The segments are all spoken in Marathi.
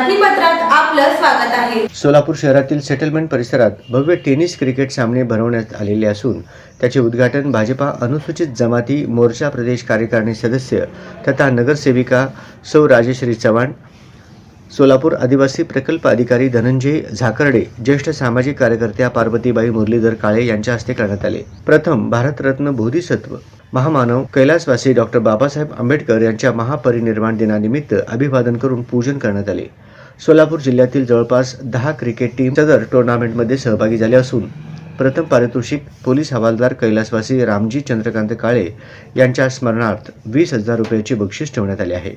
आपलं स्वागत आहे. सोलापूर शहरातील सेटलमेंट परिसरात भव्य टेनिस क्रिकेट सामने भरवण्यात आलेले असून त्याचे उद्घाटन भाजपा अनुसूचित जमाती मोर्चा प्रदेश कार्यकारिणी सदस्य तथा नगरसेविका सौ राजेश्री चव्हाण सोलापूर आदिवासी प्रकल्प अधिकारी धनंजय झाकर्डे ज्येष्ठ सामाजिक कार्यकर्त्या पार्वतीबाई मुरलीधर काळे यांच्या हस्ते करण्यात आले. प्रथम भारतरत्न बोधिसत्व महामानव कैलासवासी डॉक्टर बाबासाहेब आंबेडकर यांच्या महापरिनिर्वाण दिनानिमित्त अभिवादन करून पूजन करण्यात आले. सोलापूर जिल्ह्यातील जवळपास दहा क्रिकेट टीम सदर टुर्नामेंटमध्ये सहभागी झाले असून प्रथम पारितोषिक पोलीस हवालदार कैलासवासी रामजी चंद्रकांत काळे यांच्या स्मरणार्थ वीस हजार रुपयाची बक्षीस ठेवण्यात आले आहे.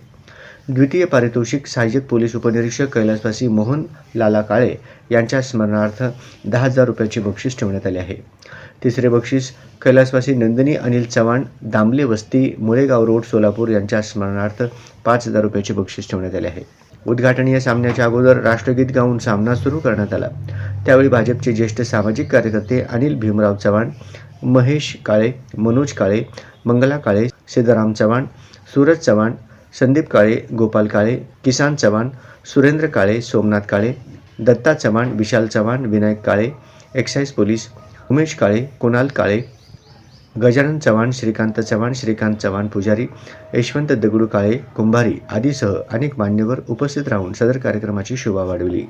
द्वितीय पारितोषिक सहाय्यक पोलीस उपनिरीक्षक कैलासवासी मोहन लाला काळे यांच्या स्मरणार्थ दहा हजार रुपयाचे बक्षीस ठेवण्यात आले आहे. तिसरे बक्षीस कैलासवासी नंदिनी अनिल चव्हाण दामले वस्ती मुळेगाव रोड सोलापूर यांच्या स्मरणार्थ पाच हजार रुपयाचे बक्षीस ठेवण्यात आले आहे. उद्घाटनीय सामन्याच्या अगोदर राष्ट्रगीत गाऊन सामना सुरू करण्यात आला. त्यावेळी भाजपचे ज्येष्ठ सामाजिक कार्यकर्ते अनिल भीमराव चव्हाण महेश काळे मनोज काळे मंगला काळे सिद्धराम चव्हाण सूरज चव्हाण संदीप काळे गोपाल काळे किसान चव्हाण सुरेंद्र काळे सोमनाथ काळे दत्ता चव्हाण विशाल चव्हाण विनायक काळे एक्साईज पोलीस उमेश काळे कुणाल काळे गजानन चव्हाण श्रीकांत चव्हाण श्रीकांत चव्हाण पुजारी यशवंत दगडू काळे कुंभारी आदीसह अनेक मान्यवर उपस्थित राहून सदर कार्यक्रमाची शोभा वाढवली.